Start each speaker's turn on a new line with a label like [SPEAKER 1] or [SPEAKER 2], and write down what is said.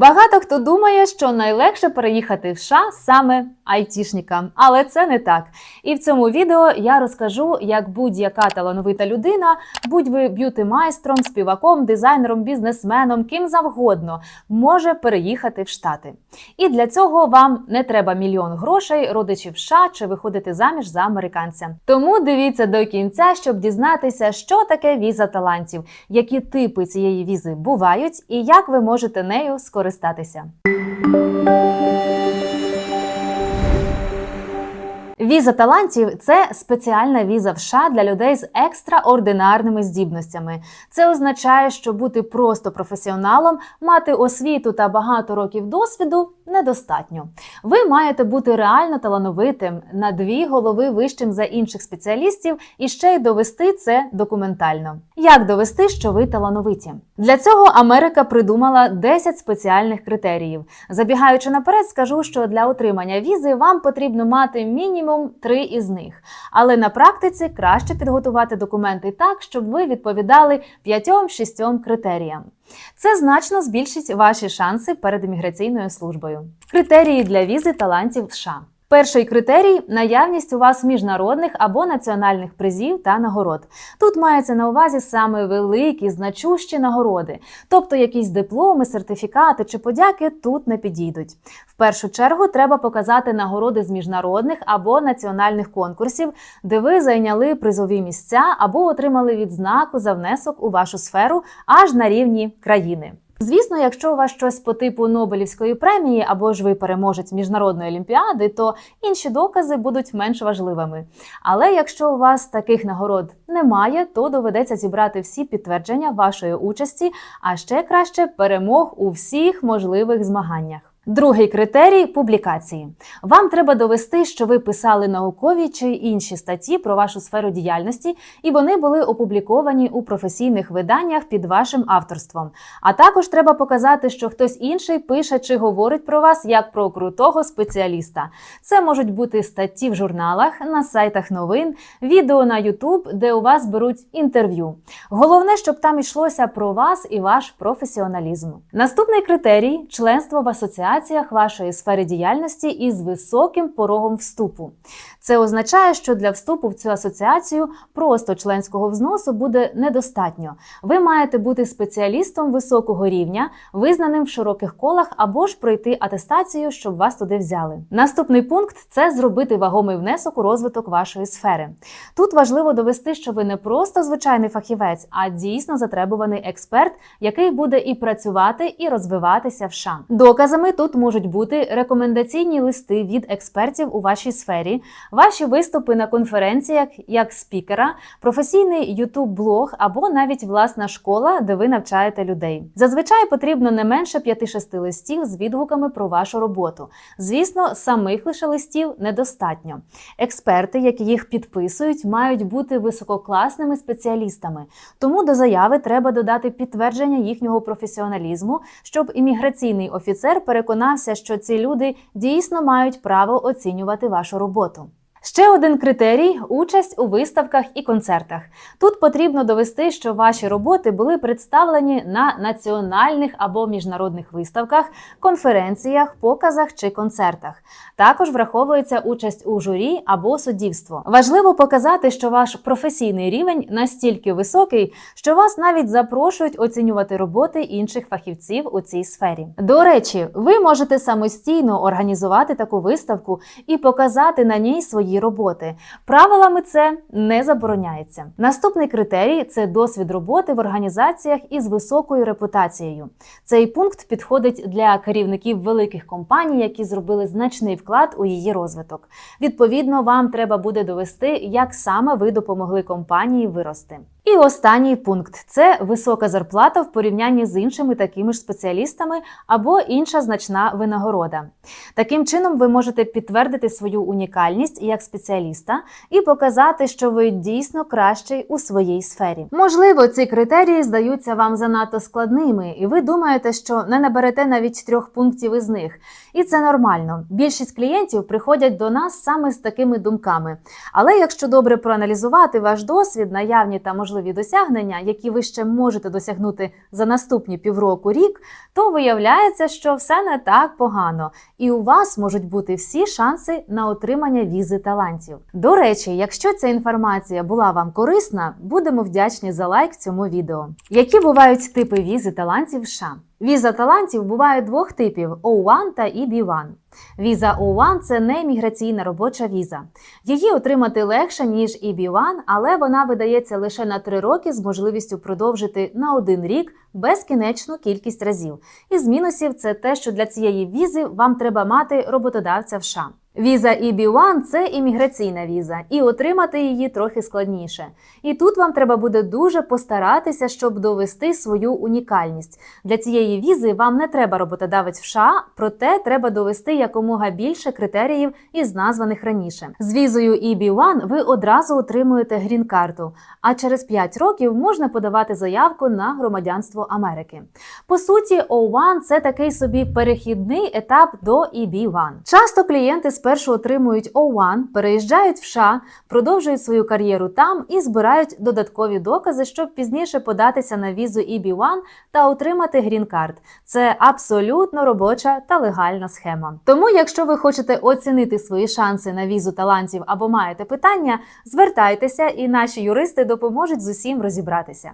[SPEAKER 1] Багато хто думає, що найлегше переїхати в США саме айтішникам, але це не так. І в цьому відео я розкажу, як будь-яка талановита людина, будь ви б'юти-майстром, співаком, дизайнером, бізнесменом, ким завгодно, може переїхати в Штати. І для цього вам не треба мільйон грошей, родичів США чи виходити заміж за американця. Тому дивіться до кінця, щоб дізнатися, що таке віза талантів, які типи цієї візи бувають, і як ви можете нею скористатися. Віза талантів це спеціальна віза в США для людей з екстраординарними здібностями. Це означає, що бути просто професіоналом, мати освіту та багато років досвіду недостатньо. Ви маєте бути реально талановитим на дві голови вищим за інших спеціалістів і ще й довести це документально. Як довести, що ви талановиті? Для цього Америка придумала 10 спеціальних критеріїв. Забігаючи наперед, скажу, що для отримання візи вам потрібно мати мінімум три із них. Але на практиці краще підготувати документи так, щоб ви відповідали п'ятьом-шістьом критеріям. Це значно збільшить ваші шанси перед імміграційною службою. Критерії для візи талантів США. Перший критерій наявність у вас міжнародних або національних призів та нагород. Тут мається на увазі саме великі, значущі нагороди, тобто якісь дипломи, сертифікати чи подяки тут не підійдуть. В першу чергу треба показати нагороди з міжнародних або національних конкурсів, де ви зайняли призові місця або отримали відзнаку за внесок у вашу сферу аж на рівні країни. Звісно, якщо у вас щось по типу Нобелівської премії або ж ви переможець міжнародної олімпіади, то інші докази будуть менш важливими. Але якщо у вас таких нагород немає, то доведеться зібрати всі підтвердження вашої участі, а ще краще перемог у всіх можливих змаганнях. Другий критерій публікації. Вам треба довести, що ви писали наукові чи інші статті про вашу сферу діяльності, і вони були опубліковані у професійних виданнях під вашим авторством. А також треба показати, що хтось інший пише чи говорить про вас як про крутого спеціаліста. Це можуть бути статті в журналах, на сайтах новин, відео на YouTube, де у вас беруть інтерв'ю. Головне, щоб там йшлося про вас і ваш професіоналізм. Наступний критерій членство в асоціації організаціях вашої сфери діяльності із високим порогом вступу. Це означає, що для вступу в цю асоціацію просто членського взносу буде недостатньо. Ви маєте бути спеціалістом високого рівня, визнаним в широких колах, або ж пройти атестацію, щоб вас туди взяли. Наступний пункт це зробити вагомий внесок у розвиток вашої сфери. Тут важливо довести, що ви не просто звичайний фахівець, а дійсно затребуваний експерт, який буде і працювати, і розвиватися в США. Доказами тут можуть бути рекомендаційні листи від експертів у вашій сфері, ваші виступи на конференціях як спікера, професійний youtube блог або навіть власна школа, де ви навчаєте людей. Зазвичай потрібно не менше 5-6 листів з відгуками про вашу роботу. Звісно, самих лише листів недостатньо. Експерти, які їх підписують, мають бути висококласними спеціалістами. Тому до заяви треба додати підтвердження їхнього професіоналізму, щоб імміграційний офіцер переконався, що ці люди дійсно мають право оцінювати вашу роботу. Ще один критерій участь у виставках і концертах. Тут потрібно довести, що ваші роботи були представлені на національних або міжнародних виставках, конференціях, показах чи концертах. Також враховується участь у журі або суддівство. Важливо показати, що ваш професійний рівень настільки високий, що вас навіть запрошують оцінювати роботи інших фахівців у цій сфері. До речі, ви можете самостійно організувати таку виставку і показати на ній свої роботи. Правилами це не забороняється. Наступний критерій це досвід роботи в організаціях із високою репутацією. Цей пункт підходить для керівників великих компаній, які зробили значний вклад у її розвиток. Відповідно, вам треба буде довести, як саме ви допомогли компанії вирости. І останній пункт це висока зарплата в порівнянні з іншими такими ж спеціалістами або інша значна винагорода. Таким чином, ви можете підтвердити свою унікальність як спеціаліста і показати, що ви дійсно кращий у своїй сфері. Можливо, ці критерії здаються вам занадто складними, і ви думаєте, що не наберете навіть трьох пунктів із них. І це нормально. Більшість клієнтів приходять до нас саме з такими думками. Але якщо добре проаналізувати ваш досвід, наявні та можливі можливі досягнення, які ви ще можете досягнути за наступні півроку рік, то виявляється, що все не так погано, і у вас можуть бути всі шанси на отримання візи талантів. До речі, якщо ця інформація була вам корисна, будемо вдячні за лайк цьому відео. Які бувають типи візи талантів в США? Віза талантів буває двох типів: O1 та EB1. Віза O1 – це не міграційна робоча віза. Її отримати легше, ніж EB1, але вона видається лише на 3 роки з можливістю продовжити на один рік безкінечну кількість разів. Із мінусів це те, що для цієї візи вам треба мати роботодавця в США. Віза EB1 – це імміграційна віза, і отримати її трохи складніше. І тут вам треба буде дуже постаратися, щоб довести свою унікальність. Для цієї візи вам не треба роботодавець в США, проте треба довести якомога більше критеріїв із названих раніше. З візою EB1 ви одразу отримуєте грін-карту, а через 5 років можна подавати заявку на громадянство Америки. По суті, O1 – це такий собі перехідний етап до EB1. Часто клієнти спершу отримують O1, переїжджають в США, продовжують свою кар'єру там і збирають додаткові докази, щоб пізніше податися на візу EB1 та отримати грін-карт. Це абсолютно робоча та легальна схема. Тому, якщо ви хочете оцінити свої шанси на візу талантів або маєте питання, звертайтеся, і наші юристи допоможуть з усім розібратися.